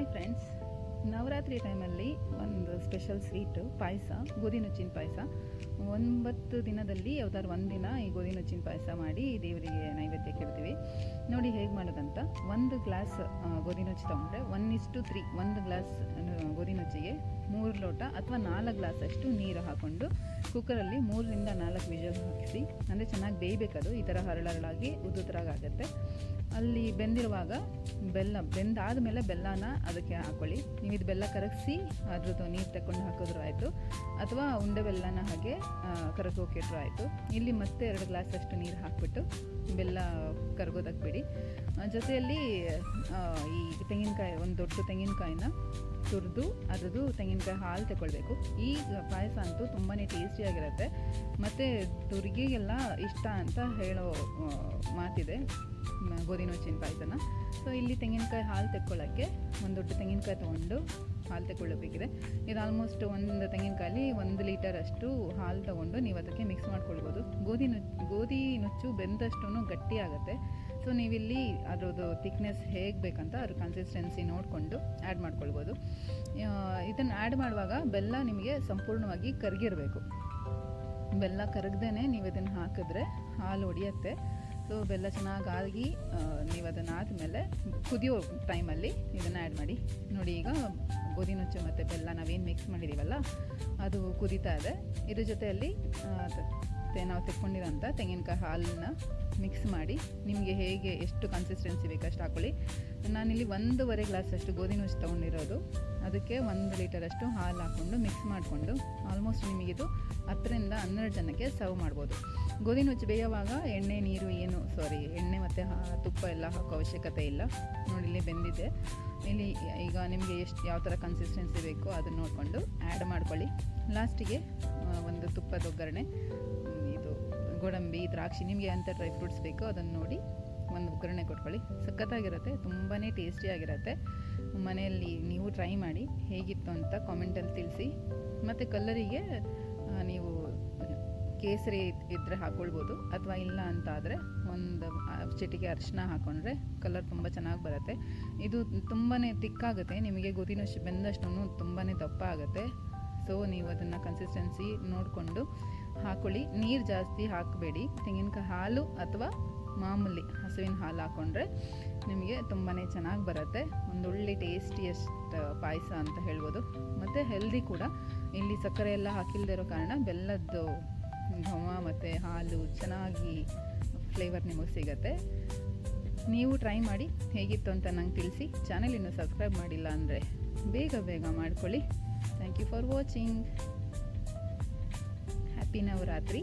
My friends. Navratri ಟೈಮಲ್ಲಿ ಒಂದು special sweet ಪಾಯಸ, ಗೋಧಿ ನುಚ್ಚಿನ ಪಾಯಸ. ಒಂಬತ್ತು ದಿನದಲ್ಲಿ ಯಾವ್ದಾದ್ರು ಒಂದು ದಿನ ಈ ಗೋಧಿ ನುಚ್ಚಿನ ಪಾಯಸ ಮಾಡಿ ದೇವರಿಗೆ ನೈವೇದ್ಯಕ್ಕೆ ಕೇಳ್ತೀವಿ. ನೋಡಿ ಹೇಗೆ ಮಾಡೋದಂತ, ಒಂದು ಗ್ಲಾಸ್ ಗೋಧಿ ನುಚ್ಚು ತೊಗೊಂಡ್ರೆ ಒನ್ ಇಷ್ಟು ತ್ರೀ ಒಂದು ಗ್ಲಾಸ್ ಗೋಧಿ ನುಚ್ಚಿಗೆ ಮೂರು ಲೋಟ ಅಥವಾ ನಾಲ್ಕು ಗ್ಲಾಸಷ್ಟು ನೀರು ಹಾಕ್ಕೊಂಡು ಕುಕ್ಕರಲ್ಲಿ ಮೂರರಿಂದ ನಾಲ್ಕು ವಿಜಲ್ ಹಾಕಿಸಿ, ಅಂದರೆ ಚೆನ್ನಾಗಿ ಬೇಯಬೇಕದು ಈ ಥರ ಹರಳರಳಾಗಿ ಉದ್ದುದ್ರಾಗುತ್ತೆ ಅಲ್ಲಿ ಬೆಂದಿರುವಾಗ ಬೆಲ್ಲ ಬೆಂದಾದ ಮೇಲೆ ಬೆಲ್ಲನ ಅದಕ್ಕೆ ಹಾಕ್ಕೊಳ್ಳಿ ಇದು ಬೆಲ್ಲ ಕರಗಿಸಿ ಅದ್ರದ್ದು ನೀರು ತಗೊಂಡು ಹಾಕಿದ್ರು ಆಯಿತು. ಅಥವಾ ಉಂಡೆ ಬೆಲ್ಲನ ಹಾಗೆ ಕರಗೋಕಿಟ್ರು ಆಯಿತು. ಇಲ್ಲಿ ಮತ್ತೆ ಎರಡು ಗ್ಲಾಸ್ ಅಷ್ಟು ನೀರು ಹಾಕ್ಬಿಟ್ಟು ಬೆಲ್ಲ ಕರಗೋದಕ್ಕೆ ಬಿಡಿ. ಜೊತೆಯಲ್ಲಿ ಈ ತೆಂಗಿನಕಾಯಿ, ಒಂದು ದೊಡ್ಡ ತೆಂಗಿನಕಾಯಿನ ತುರಿದು ಅದ್ರದ್ದು ತೆಂಗಿನಕಾಯಿ ಹಾಲು ತಗೊಳ್ಬೇಕು ಈ ಪಾಯಸ ಅಂತೂ ತುಂಬಾ ಟೇಸ್ಟಿಯಾಗಿರುತ್ತೆ ಮತ್ತು ತುರಿಗೆಗೆಲ್ಲ ಇಷ್ಟ ಅಂತ ಹೇಳೋ ಮಾತಿದೆ ಗೋಧಿ ನುಚ್ಚಿನ ಪಾಯಸನ. ಸೊ ಇಲ್ಲಿ ತೆಂಗಿನಕಾಯಿ ಹಾಲು ತೆಕ್ಕೊಳ್ಳೋಕ್ಕೆ ಒಂದು ದೊಡ್ಡ ತೆಂಗಿನಕಾಯಿ ತೊಗೊಂಡು ಹಾಲು ತಗೊಳ್ಳಬೇಕಿದೆ. ಇದು ಆಲ್ಮೋಸ್ಟ್ ಒಂದು ತೆಂಗಿನಕಾಯಿ ಒಂದು ಲೀಟರ್ ಅಷ್ಟು ಹಾಲು ತೊಗೊಂಡು ನೀವು ಅದಕ್ಕೆ ಮಿಕ್ಸ್ ಮಾಡ್ಕೊಳ್ಬೋದು. ಗೋಧಿ ನುಚ್ಚು ಗೋಧಿ ನುಚ್ಚು ಬೆಂದಷ್ಟು ಗಟ್ಟಿ ಆಗುತ್ತೆ. ಸೊ ನೀವಿಲ್ಲಿ ಅದರದ್ದು ಥಿಕ್ನೆಸ್ ಹೇಗೆ ಬೇಕಂತ ಅದ್ರ ಕನ್ಸಿಸ್ಟೆನ್ಸಿ ನೋಡಿಕೊಂಡು ಆ್ಯಡ್ ಮಾಡ್ಕೊಳ್ಬೋದು. ಇದನ್ನು ಆ್ಯಡ್ ಮಾಡುವಾಗ ಬೆಲ್ಲ ನಿಮಗೆ ಸಂಪೂರ್ಣವಾಗಿ ಕರಗಿರಬೇಕು. ಬೆಲ್ಲ ಕರಗ್ದೇ ನೀವು ಇದನ್ನು ಹಾಕಿದ್ರೆ ಹಾಲು ಒಡೆಯುತ್ತೆ. ಸೊ ಬೆಲ್ಲ ಚೆನ್ನಾಗಿ ನೀವು ಅದನ್ನು ಆದಮೇಲೆ ಕುದಿಯೋ ಟೈಮಲ್ಲಿ ಇದನ್ನು ಆ್ಯಡ್ ಮಾಡಿ. ನೋಡಿ ಈಗ ಗೋಧಿ ನುಚ್ಚು ಮತ್ತು ಬೆಲ್ಲ ನಾವೇನು ಮಿಕ್ಸ್ ಮಾಡಿದ್ದೀವಲ್ಲ ಅದು ಕುದೀತಾ ಇದೆ. ಇದ್ರ ಜೊತೆಯಲ್ಲಿ ಆ, ತ- ನಾವು ತೆಕ್ಕೊಂಡಿರೋಂಥ ತೆಂಗಿನಕಾಯಿ ಹಾಲನ್ನು ಮಿಕ್ಸ್ ಮಾಡಿ ನಿಮಗೆ ಹೇಗೆ ಎಷ್ಟು ಕನ್ಸಿಸ್ಟೆನ್ಸಿ ಬೇಕಷ್ಟು ಹಾಕ್ಕೊಳ್ಳಿ ನಾನಿಲ್ಲಿ ಒಂದೂವರೆ ಗ್ಲಾಸ್ ಅಷ್ಟು ಗೋಧಿ ನುಚ್ಚು ತೊಗೊಂಡಿರೋದು. ಅದಕ್ಕೆ ಒಂದು ಲೀಟರಷ್ಟು ಹಾಲು ಹಾಕ್ಕೊಂಡು ಮಿಕ್ಸ್ ಮಾಡಿಕೊಂಡು ಆಲ್ಮೋಸ್ಟ್ ನಿಮಗಿದು ಹತ್ತರಿಂದ ಹನ್ನೆರಡು ಜನಕ್ಕೆ ಸರ್ವ್ ಮಾಡ್ಬೋದು. ಗೋಧಿ ನುಚ್ಚು ಬೇಯುವಾಗ ಎಣ್ಣೆ ನೀರು ಏನು ಸಾರಿ ಎಣ್ಣೆ ಮತ್ತು ತುಪ್ಪ ಎಲ್ಲ ಹಾಕೋ ಅವಶ್ಯಕತೆ ಇಲ್ಲ. ನೋಡಿ ಇಲ್ಲಿ ಬೆಂದಿದೆ. ಇಲ್ಲಿ ಈಗ ನಿಮಗೆ ಎಷ್ಟು ಯಾವ ಥರ ಕನ್ಸಿಸ್ಟೆನ್ಸಿ ಬೇಕೋ ಅದನ್ನು ನೋಡಿಕೊಂಡು ಆ್ಯಡ್ ಮಾಡ್ಕೊಳ್ಳಿ. ಲಾಸ್ಟಿಗೆ ಒಂದು ತುಪ್ಪದ ಒಗ್ಗರಣೆ ಗೋಡಂಬಿ, ದ್ರಾಕ್ಷಿ, ನಿಮಗೆ ಎಂಥ ಡ್ರೈ ಫ್ರೂಟ್ಸ್ ಬೇಕೋ ಅದನ್ನು ನೋಡಿ ಒಂದು ಒಗ್ಗರಣೆ ಕೊಟ್ಕೊಳ್ಳಿ. ಸಖತ್ತಾಗಿರುತ್ತೆ ತುಂಬಾ ಟೇಸ್ಟಿಯಾಗಿರುತ್ತೆ ಮನೆಯಲ್ಲಿ ನೀವು ಟ್ರೈ ಮಾಡಿ ಹೇಗಿತ್ತು ಅಂತ ಕಾಮೆಂಟಲ್ಲಿ ತಿಳಿಸಿ. ಮತ್ತು ಕಲ್ಲರಿಗೆ ನೀವು ಕೇಸರಿ ಇದ್ದರೆ ಹಾಕ್ಕೊಳ್ಬೋದು ಅಥವಾ ಇಲ್ಲ ಅಂತ ಆದರೆ ಒಂದು ಚಿಟಿಕೆ ಅರಿಶಿನ ಹಾಕ್ಕೊಂಡ್ರೆ ಕಲರ್ ತುಂಬ ಚೆನ್ನಾಗಿ ಬರುತ್ತೆ. ಇದು ತುಂಬಾ ತಿಕ್ಕಾಗುತ್ತೆ, ನಿಮಗೆ ಗೋಧಿ ಬೆಂದಷ್ಟು ತುಂಬಾ ದಪ್ಪ ಆಗುತ್ತೆ. ಸೊ ನೀವು ಅದನ್ನು ಕನ್ಸಿಸ್ಟೆನ್ಸಿ ನೋಡಿಕೊಂಡು ಹಾಕ್ಕೊಳ್ಳಿ ನೀರು ಜಾಸ್ತಿ ಹಾಕಬೇಡಿ. ತೆಂಗಿನಕಾಯಿ ಹಾಲು ಅಥವಾ ಮಾಮೂಲಿ ಹಸುವಿನ ಹಾಲು ಹಾಕ್ಕೊಂಡ್ರೆ ನಿಮಗೆ ತುಂಬಾ ಚೆನ್ನಾಗಿ ಬರುತ್ತೆ. ಒಂದೊಳ್ಳೆ ಟೇಸ್ಟಿಯಸ್ಟ್ ಪಾಯಸ ಅಂತ ಹೇಳ್ಬೋದು. ಮತ್ತು ಹೆಲ್ದಿ ಕೂಡ. ಇಲ್ಲಿ ಸಕ್ಕರೆ ಎಲ್ಲ ಹಾಕಿಲ್ಲದೆ ಇರೋ ಕಾರಣ ಬೆಲ್ಲದ್ದು, ಘಮ ಮತ್ತು ಹಾಲು ಚೆನ್ನಾಗಿ ಫ್ಲೇವರ್ ನಿಮಗೆ ಸಿಗತ್ತೆ. ನೀವು ಟ್ರೈ ಮಾಡಿ ಹೇಗಿತ್ತು ಅಂತ ನಂಗೆ ತಿಳಿಸಿ. ಚಾನೆಲ್ ಇನ್ನೂ ಸಬ್ಸ್ಕ್ರೈಬ್ ಮಾಡಿಲ್ಲ ಅಂದರೆ ಬೇಗ ಬೇಗ ಮಾಡ್ಕೊಳ್ಳಿ. Thank you for watching happy Navratri